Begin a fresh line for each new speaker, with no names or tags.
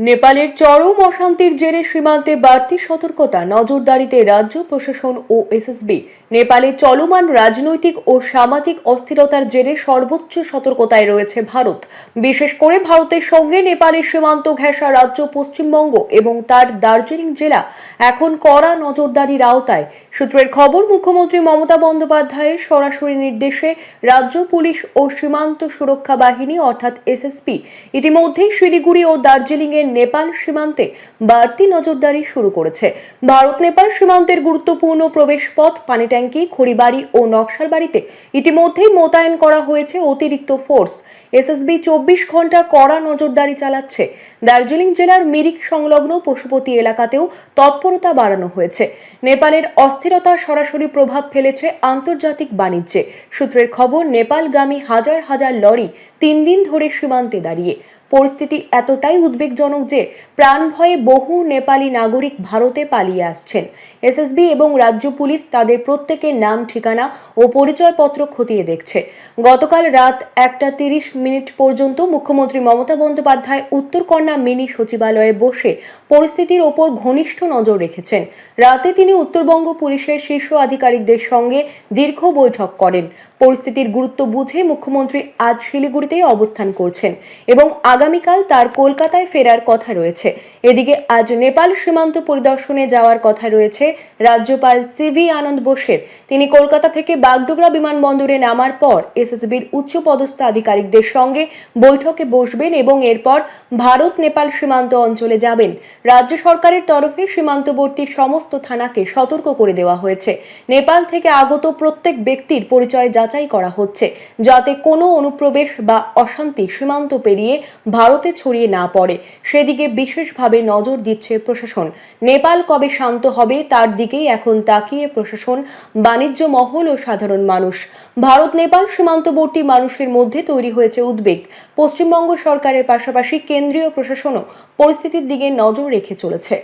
নেপালের চরম অশান্তির জেরে সীমান্তে বাড়তি সতর্কতা নজরদারিতে রাজ্য প্রশাসন ও এসএসবি। নেপালে চলমান রাজনৈতিক ও সামাজিক অস্থিরতার জেরে সর্বোচ্চ সতর্কতায় রয়েছে ভারত। বিশেষ করে ভারতের সঙ্গে নেপালের সীমান্ত ঘেঁষা রাজ্য পশ্চিমবঙ্গ এবং তার দার্জিলিং জেলা এখন কড়া নজরদারির আওতায়। সূত্রের খবর, মুখ্যমন্ত্রী মমতা বন্দ্যোপাধ্যায়ের সরাসরি নির্দেশে রাজ্য পুলিশ ও সীমান্ত সুরক্ষা বাহিনী অর্থাৎ এসএসপি ইতিমধ্যেই শিলিগুড়ি ও দার্জিলিংয়ের নেপাল সীমান্তে বাড়তি নজরদারি শুরু করেছে। ভারত, নেপাল সীমান্তের গুরুত্বপূর্ণ প্রবেশপথ পানিট্যাঙ্কি খড়িবাড়ি ও নকশার বাড়িতে ইতিমধ্যেই মোতায়েন করা হয়েছে অতিরিক্ত ফোর্স। এসএসবি চব্বিশ ঘণ্টা কড়া নজরদারি চালাচ্ছে। দার্জিলিং জেলার মিরিক সংলগ্ন পশুপতি এলাকাতেও তৎপরতা বাড়ানো হয়েছে। নেপালের অস্থিরতা সরাসরি প্রভাব ফেলেছে আন্তর্জাতিক বাণিজ্যে। সূত্রের খবর, নেপালগামী হাজার হাজার লরি তিন দিন ধরে সীমান্তে দাঁড়িয়ে। পরিস্থিতি এতটাই উদ্বেগজনক যে প্রাণ ভয়ে বহু নেপালি নাগরিক ভারতে পালিয়ে আসছেন। এসএসবি এবং রাজ্য পুলিশ তাদের প্রত্যেকের নাম, ঠিকানা ও পরিচয়পত্র খতিয়ে দেখছে। গতকাল রাত একটা তিরিশ মিনিট পর্যন্ত মুখ্যমন্ত্রী মমতা বন্দ্যোপাধ্যায় উত্তরকন্যা মিনি সচিবালয়ে বসে পরিস্থিতির ওপর ঘনিষ্ঠ নজর রেখেছেন। রাতে তিনি উত্তরবঙ্গ পুলিশের শীর্ষ আধিকারিকদের সঙ্গে দীর্ঘ বৈঠক করেন। পরিস্থিতির গুরুত্ব বুঝে মুখ্যমন্ত্রী আজ শিলিগুড়িতেই অবস্থান করছেন এবং আগামীকাল তার কলকাতায় ফেরার কথা রয়েছে। এদিকে আজ নেপাল সীমান্ত পরিদর্শনে যাওয়ার কথা রয়েছে রাজ্যপাল সিভি আনন্দ বোসের। তিনি কলকাতা থেকে বাগডোগরা বিমানবন্দরে নামার পর এসএসবির উচ্চপদস্থ আধিকারিকদের সঙ্গে বৈঠকে বসবেন এবং এরপর ভারত নেপাল সীমান্ত অঞ্চলে যাবেন। রাজ্য সরকারের তরফে সীমান্তবর্তী সমস্ত থানাকে সতর্ক করে দেওয়া হয়েছে। নেপাল থেকে আগত প্রত্যেক ব্যক্তির পরিচয় যাচাই করা হচ্ছে, যাতে কোনো অনুপ্রবেশ বা অশান্তি সীমান্ত পেরিয়ে ভারতে ছড়িয়ে না পড়ে। সেদিকে বিশেষভাবে নজর দিচ্ছে প্রশাসন। নেপাল কবে শান্ত হবে তার দিকেই এখন তাকিয়ে প্রশাসন, বাণিজ্য মহল ও সাধারণ মানুষ। ভারত, নেপাল সীমান্তবর্তী মানুষের মধ্যে তৈরি হয়েছে উদ্বেগ। পশ্চিমবঙ্গ সরকারের পাশাপাশি কেন্দ্রীয় প্রশাসনও পরিস্থিতির দিকে নজর রেখে চলেছে।